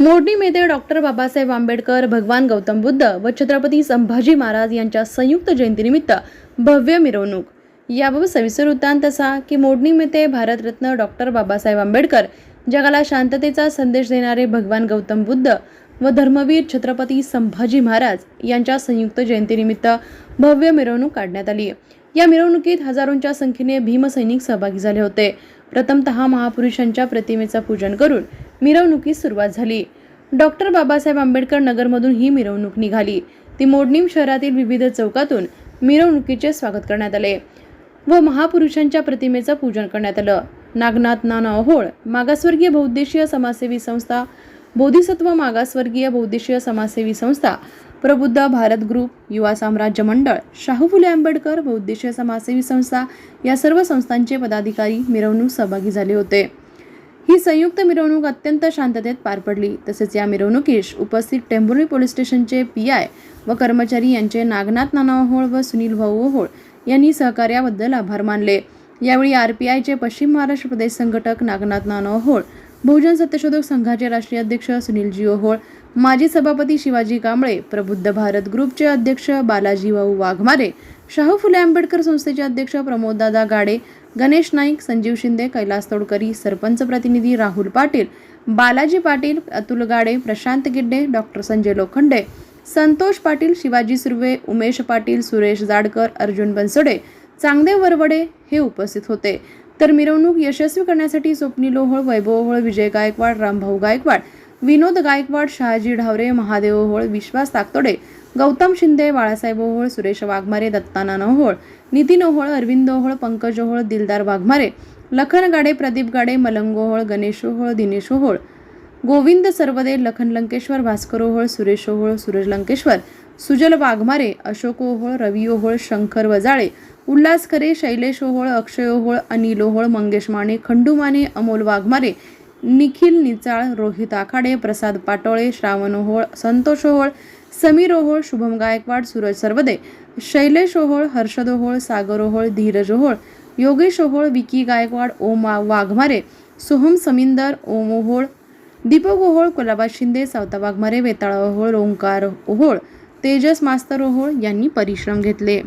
मोडणी मेते डॉक्टर बाबासाहेब आंबेडकर भगवान गौतम बुद्ध व छत्रपती संभाजी महाराज यांच्या संयुक्त जयंतीनिमित्त भव्य मिरवणूक. याबाबत सविस्तर वृत्तांत असा की मोडणी मेते भारतरत्न डॉक्टर बाबासाहेब आंबेडकर जगाला शांततेचा संदेश देणारे भगवान गौतम बुद्ध व धर्मवीर छत्रपती संभाजी महाराज यांच्या संयुक्त जयंतीनिमित्त भव्य मिरवणूक काढण्यात आली या मिरवणुकीत हजारोंच्या संख्येने भीमसैनिक सहभागी झाले होते. प्रथमतः महापुरुषांच्या प्रतिमेचं पूजन करून मिरवणुकीस सुरुवात झाली. डॉक्टर बाबासाहेब आंबेडकर नगरमधून ही मिरवणूक निघाली. ती मोडणीम शहरातील विविध चौकातून मिरवणुकीचे स्वागत करण्यात आले व महापुरुषांच्या प्रतिमेचं पूजन करण्यात आलं. नागनाथ नाना ओहोळ मागासवर्गीय बहुद्देशीय समाजसेवी संस्था बोधिसत्व मागासवर्गीय बौद्धिशीय समाजसेवी संस्था प्रबुद्ध भारत ग्रुप युवा साम्राज्य मंडळ शाहू फुले आंबेडकर बौद्धिशीय समाजसेवी संस्था या सर्व संस्थांचे पदाधिकारी मिरवणूक सहभागी झाले होते. ही संयुक्त मिरवणूक अत्यंत शांततेत पार पडली. तसेच या मिरवणुकीस उपस्थित टेंभुर्णी पोलीस स्टेशनचे पी आय व कर्मचारी यांचे नागनाथ नाना ओहोळ व सुनील भाऊ ओहोळ यांनी सहकार्याबद्दल आभार मानले. यावेळी आर पी आयचे पश्चिम महाराष्ट्र प्रदेश संघटक नागनाथ नाना ओहोळ बहुजन सत्यशोधक संघाचे राष्ट्रीय अध्यक्ष सुनीलजी ओहोळ माजी सभापती शिवाजी कांबळे प्रबुद्ध भारत ग्रुपचे अध्यक्ष बालाजी भाऊ वाघमारे शाहू फुले आंबेडकर संस्थेचे अध्यक्ष प्रमोददादा गाडे गणेश नाईक संजीव शिंदे कैलास तोडकरी सरपंच प्रतिनिधी राहुल पाटील बालाजी पाटील अतुल गाडे प्रशांत गिड्डे डॉक्टर संजय लोखंडे संतोष पाटील शिवाजी सुर्वे उमेश पाटील सुरेश जाडकर अर्जुन बनसोडे चांगदेव वरवडे हे उपस्थित होते. तर मिरवणूक यशस्वी करण्यासाठी स्वप्नी लोहळ वैभव होळ विजय गायकवाड रामभाऊ गायकवाड विनोद गायकवाड शहाजी ढावरे महादेव ओहोळ विश्वास ताकतोडे गौतम शिंदे बाळासाहेब ओहोळ सुरेश वाघमारे दत्ताना ओहोळ नितीन ओहोळ अरविंद ओहोळ पंकज ओहोळ दिलदार वाघमारे लखन गाडे प्रदीप गाडे मलंग ओहोळ गणेश ओहोळ दिनेश ओहोळ गोविंद सर्वदे लखन लंकेश्वर भास्कर ओहोळ सुरेश ओहोळ सुरज लंकेश्वर सुजल वाघमारे अशोक ओहोळ रवी ओहोळ शंकर वजाळे उल्हास खरे शैलेश ओहोळ अक्षय ओहोळ अनिल ओहोळ मंगेश माने खंडू माने अमोल वाघमारे निखिल निचाळ रोहित आखाडे प्रसाद पाटोळे श्रावण ओहोळ संतोष ओहोळ समीर ओहोळ शुभम गायकवाड सूरज सर्वदे शैलेश ओहोळ हर्षद ओहोळ सागर ओहोळ धीरज ओहोळ योगेश ओहोळ विकी गायकवाड ओम वाघमारे सोहम समिंदर ओम ओहोळ दीपक ओहोळ कुलाबा शिंदे सावताबाग मरे वेताळा ओहोळ ओंकार ओहोळ तेजस मास्तर ओहोळ यांनी परिश्रम घेतले.